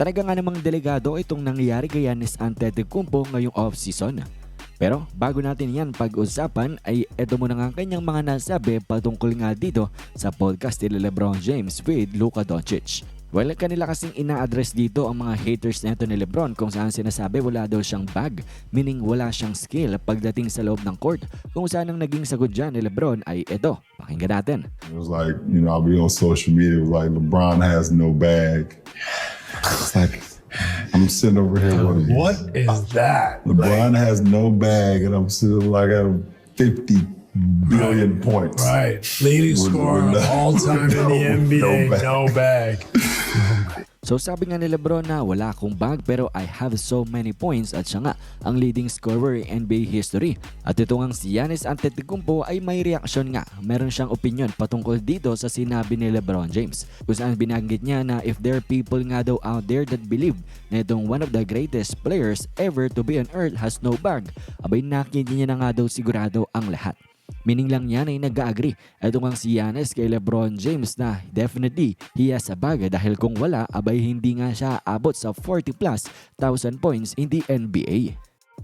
Talaga nga namang delegado itong nangyayari kay Giannis Antetokounmpo ngayong off-season. Pero bago natin yan pag-usapan ay eto muna nga ang kanyang mga nasabi patungkol nga dito sa podcast ni Lebron James with Luka Doncic. Well, kanila kasing ina-address dito ang mga haters nito ni Lebron kung saan sinasabi wala daw siyang bag, meaning wala siyang skill pagdating sa loob ng court. Kung saan ang naging sagot dyan ni Lebron ay eto, pakinggan natin. It was like, you know, I'll be on social media. It was like LeBron has no bag. It's like I'm sitting over here. What, is- What is that? LeBron has no bag, and I'm sitting like I have 50 billion points. Right. Leading scorer of all time in the NBA, no no bag. So sabi nga ni Lebron na wala akong bag pero I have so many points at siya nga ang leading scorer in NBA history. At ito nga si Giannis Antetokounmpo ay may reaksyon nga. Meron siyang opinion patungkol dito sa sinabi ni Lebron James. Kung saan binanggit niya na if there are people nga daw out there that believe na itong one of the greatest players ever to be on earth has no bag, abay nakita niya na nga daw sigurado ang lahat. Meaning lang yan ay nag-agree. Ito nga si Giannis kay Lebron James na definitely he has a bag dahil kung wala abay hindi nga siya abot sa 40 plus thousand points in the NBA.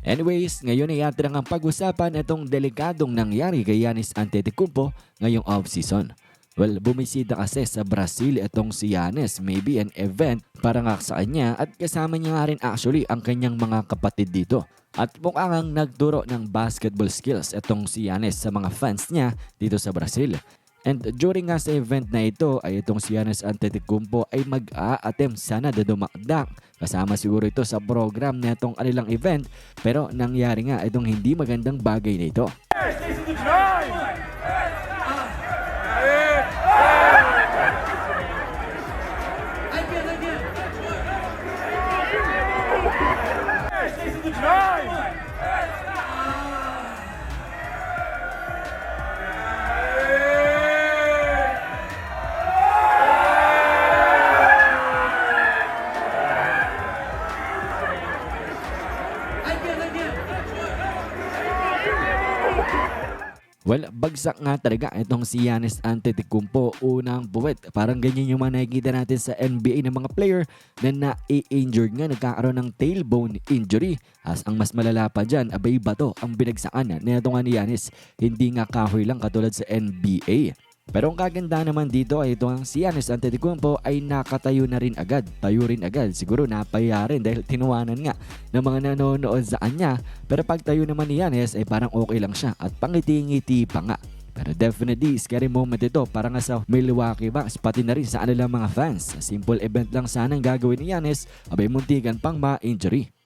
Anyways, ngayon ay atin ang pag-usapan itong delikadong nangyari kay Giannis Antetokounmpo ngayong off-season. Well, bumisita kasi sa Brazil itong si Giannis, maybe an event para nga sa kanya at kasama niya nga rin actually ang kanyang mga kapatid dito. At mukhang ang nagturo ng basketball skills itong si Giannis sa mga fans niya dito sa Brazil. And during nga sa event na ito ay itong si Giannis Antetokounmpo ay mag-a-attempt sana na dumakdak. Kasama siguro ito sa program na itong kanilang event pero nangyari nga itong hindi magandang bagay na ito. Nine! Well, bagsak nga talaga itong si Giannis Antetokounmpo unang buwet. Parang ganyan yung mga nakikita natin sa NBA ng mga player na na-injured nga nagkakaroon ng tailbone injury. As ang mas malala pa dyan, abay bato ang binagsakan na ito nga ni Giannis. Hindi nga kahoy lang katulad sa NBA. Pero ang kaganda naman dito ay ito ang si Giannis Antetokounmpo ay nakatayo na rin agad. Tayo rin agad. Siguro napaya rin dahil tinuwanan nga ng mga nanonood sa kanya. Pero pag tayo naman ni Giannis ay parang okay lang siya at pangiti-ngiti pa nga. Pero definitely, scary moment ito para nga sa Milwaukee Bucks pati na rin sa kanilang mga fans. Simple event lang sanang gagawin ni Giannis, abay muntikan pang ma-injury.